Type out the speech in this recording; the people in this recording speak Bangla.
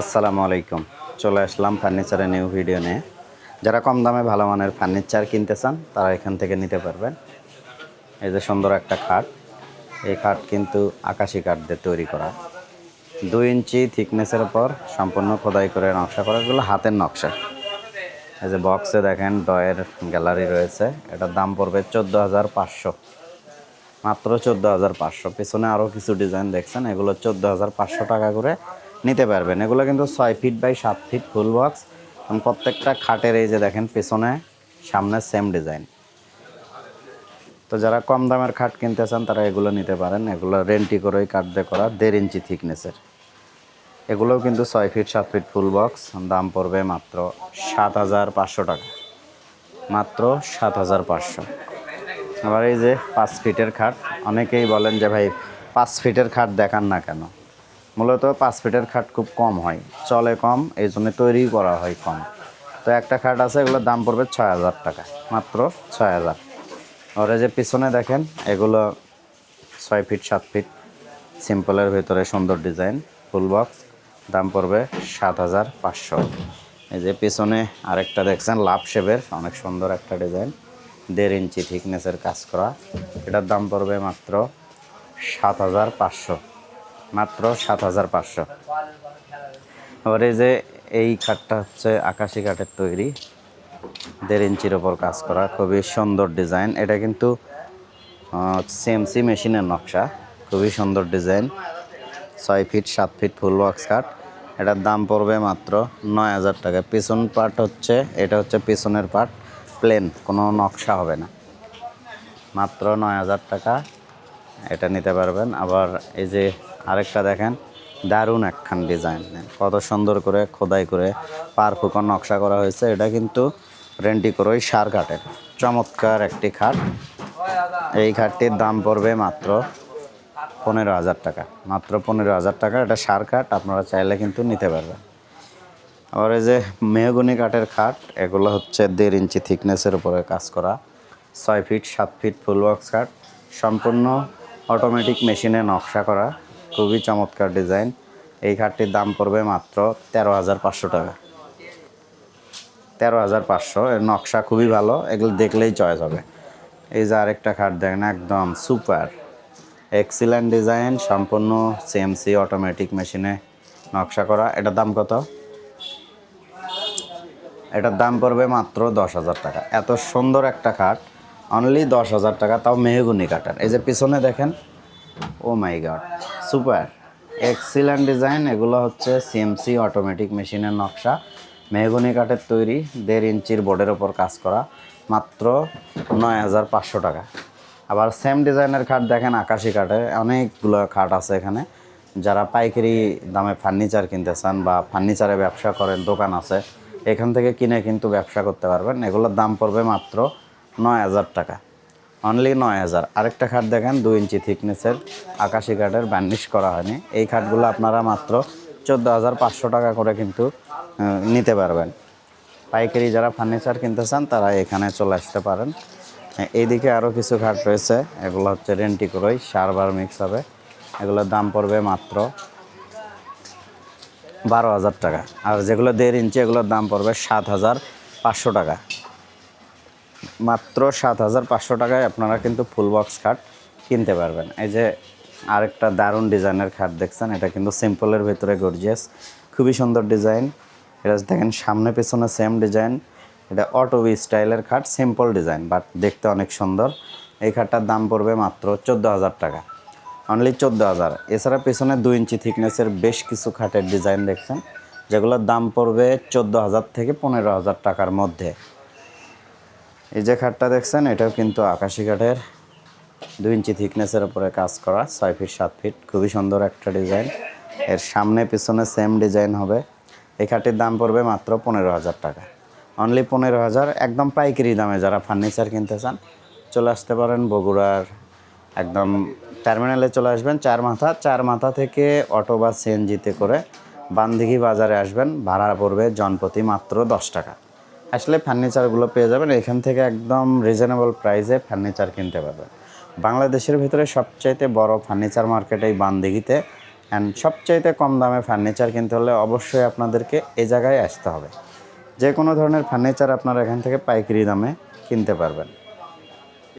আসসালামু আলাইকুম। চলে আসলাম ফার্নিচারের নিউ ভিডিও নিয়ে। যারা কম দামে ভালো মানের ফার্নিচার কিনতে চান, তারা এখান থেকে নিতে পারবেন। এই যে সুন্দর একটা খাট। এই খাট কিন্তু আকাশি কাঠ দিয়ে তৈরি করা। দুই ইঞ্চি থিকনেসের উপর সম্পূর্ণ খোদাই করে নকশা করা। এগুলো হাতের নকশা। এই যে বক্সে দেখেন ডয়ের গ্যালারি রয়েছে। এটার দাম পড়বে চোদ্দ হাজার পাঁচশো। মাত্র চোদ্দ হাজার পাঁচশো। পেছনে আরও কিছু ডিজাইন দেখছেন। এগুলো চোদ্দ হাজার পাঁচশো টাকা করে নিতে পারবেন। এগুলো কিন্তু ছয় ফিট বাই সাত ফিট ফুল বক্স এবং প্রত্যেকটা খাটের এই যে দেখেন, পেছনে, সামনে সেম ডিজাইন তো যারা কম দামের খাট কিনতে চান, তারা এগুলো নিতে পারেন। এগুলো রেন্টি করেই, কাঠ দিয়ে করা, দেড় ইঞ্চি থিকনেসের এগুলোও কিন্তু ছয় ফিট সাত ফিট ফুল বক্স দাম পড়বে মাত্র সাত হাজার পাঁচশো টাকা। মাত্র সাত হাজার পাঁচশো। আবার এই যে পাঁচ ফিটের খাট, অনেকেই বলেন যে ভাই, পাঁচ ফিটের খাট দেখান না কেন? মূলত পাঁচ ফিটের খাট খুব কম হয়, চলে কম, এই জন্য তৈরি করা হয় কম। তো একটা খাট আছে, এগুলোর দাম পড়বে ছয় হাজার টাকা, মাত্র ছয় হাজার। আর এই যে পিছনে দেখেন, এগুলো ছয় ফিট, সাত ফিট, সিম্পলের ভেতরে সুন্দর ডিজাইন, ফুল বক্স, দাম পড়বে সাত হাজার পাঁচশো। এই যে পিছনে আরেকটা দেখছেন, লাভ শেপের, অনেক সুন্দর একটা ডিজাইন, দেড় ইঞ্চি থিকনেসের কাজ করা। এটার দাম পড়বে মাত্র সাত হাজার পাঁচশো। মাত্র সাত হাজার পাঁচশো। আবার এই যে এই কাঠটা হচ্ছে আকাশি কাঠের তৈরি। দেড় ইঞ্চির ওপর কাজ করা, খুবই সুন্দর ডিজাইন। এটা কিন্তু সিএমসি মেশিনের নকশা, খুবই সুন্দর ডিজাইন। ছয় ফিট, সাত ফিট ফুল বক্স কাঠ এটার দাম পড়বে মাত্র নয় হাজার টাকা। পিছন পার্ট হচ্ছে, এটা হচ্ছে পিছনের পার্ট, প্লেন, কোনো নকশা হবে না। মাত্র নয় হাজার টাকা এটা নিতে পারবেন। আবার এই যে আরেকটা দেখেন, দারুণ একখান ডিজাইন। কত সুন্দর করে, খোদাই করে পার ফুকন নকশা করা হয়েছে। এটা কিন্তু রেন্টি করোই সার কাঠের চমৎকার একটি খাট। এই খাটটির দাম পড়বে মাত্র পনেরো হাজার টাকা। মাত্র পনেরো হাজার টাকা। এটা সার কাঠ আপনারা চাইলে কিন্তু নিতে পারবেন। আবার এই যে মেহগুনি কাঠের খাট, এগুলো হচ্ছে দেড় ইঞ্চি থিকনেসের উপরে কাজ করা। ছয় ফিট, সাত ফিট ফুল বক্স কাঠ সম্পূর্ণ অটোমেটিক মেশিনে নকশা করা। খুবই চমৎকার ডিজাইন। এই খাটটির দাম পড়বে মাত্র তেরো হাজার পাঁচশো টাকা। তেরো হাজার পাঁচশো, এর নকশা খুবই ভালো, এগুলো দেখলেই চয়েস হবে। এই যে আরেকটা খাট দেখেন, একদম সুপার। এক্সিলেন্ট ডিজাইন, সম্পূর্ণ সিএমসি অটোমেটিক মেশিনে নকশা করা। এটার দাম কত? এটার দাম পড়বে মাত্র দশ হাজার টাকা। এত সুন্দর একটা খাট অনলি দশ হাজার টাকা, তাও মেহগুনি কাটার এই যে পিছনে দেখেন ও my God, super. Excellent design এগুলো হচ্ছে সিএমসি অটোমেটিক মেশিনের নকশা। মেহগুনি কাঠের তৈরি, দেড় ইঞ্চির বোর্ডের ওপর কাজ করা, মাত্র নয় হাজার পাঁচশো টাকা। আবার সেম ডিজাইনের খাট দেখেন, আকাশি কাঠে, অনেকগুলো খাট আছে এখানে। যারা পাইকারি দামে ফার্নিচার কিনতে চান বা ফার্নিচারে ব্যবসা করেন, দোকান আছে, এখান থেকে কিনে কিন্তু ব্যবসা করতে পারবেন। এগুলোর দাম পড়বে মাত্র নয় হাজার টাকা। অনলি নয় হাজার। আরেকটা খাট দেখেন, দুই ইঞ্চি থিকনেসের আকাশি কাঠের ব্যান্ডিশ করা হয়নি। এই খাটগুলো আপনারা মাত্র চোদ্দ হাজার পাঁচশো টাকা করে কিন্তু নিতে পারবেন। পাইকারি যারা ফার্নিচার কিনতে চান, তারা এখানে চলে আসতে পারেন। এইদিকে আরও কিছু খাট রয়েছে, এগুলো হচ্ছে রেন্টি করোই সারবার মিক্স হবে। এগুলোর দাম পড়বে মাত্র বারো হাজার টাকা। আর যেগুলো দেড় ইঞ্চি, এগুলোর দাম পড়বে সাত হাজার পাঁচশো টাকা। মাত্র সাত হাজার পাঁচশো টাকায় আপনারা কিন্তু ফুল বক্স খাট কিনতে পারবেন। এই যে আরেকটা দারুণ ডিজাইনের খাট দেখছেন, এটা কিন্তু সিম্পলের ভেতরে গর্জিয়াস খুবই সুন্দর ডিজাইন। এটা দেখেন, সামনে পেছনে সেম ডিজাইন এটা অটো স্টাইলের খাট সিম্পল ডিজাইন বাট দেখতে অনেক সুন্দর। এই খাটটার দাম পড়বে মাত্র চোদ্দ হাজার টাকা। অনলি চোদ্দ হাজার এছাড়া পেছনে দুই ইঞ্চি থিকনেসের বেশ কিছু খাটের ডিজাইন দেখছেন, যেগুলোর দাম পড়বে চোদ্দ হাজার থেকে পনেরো হাজার টাকার মধ্যে। এই যে খাটটা দেখছেন, এটাও কিন্তু আকাশি কাঠের। দুই ইঞ্চি থিকনেসের উপরে কাজ করা, ছয় ফিট সাত ফিট খুবই সুন্দর একটা ডিজাইন এর সামনে, পিছনে সেম ডিজাইন হবে। এই খাটটির দাম পড়বে মাত্র পনেরো হাজার টাকা। অনলি পনেরো হাজার, একদম পাইকারি দামে যারা ফার্নিচার কিনতে চান, চলে আসতে পারেন বগুড়ার একদম টার্মিনালে চলে আসবেন, চার মাথা। চার মাথা থেকে অটো বা সিএনজিতে করে বান্দিঘি বাজারে আসবেন। ভাড়া পড়বে জনপ্রতি মাত্র দশ টাকা। আসলে ফার্নিচারগুলো পেয়ে যাবেন। এখান থেকে একদম রিজনেবল প্রাইসে ফার্নিচার কিনতে পারবেন। বাংলাদেশের ভিতরে সবচাইতে বড় ফার্নিচার মার্কেট এই বান্দিগিতে। অ্যান্ড সবচাইতে কম দামে ফার্নিচার কিনতে হলে অবশ্যই আপনাদেরকে এ জায়গায় আসতে হবে। যে কোনো ধরনের ফার্নিচার আপনারা এখান থেকে পাইকারি দামে কিনতে পারবেন।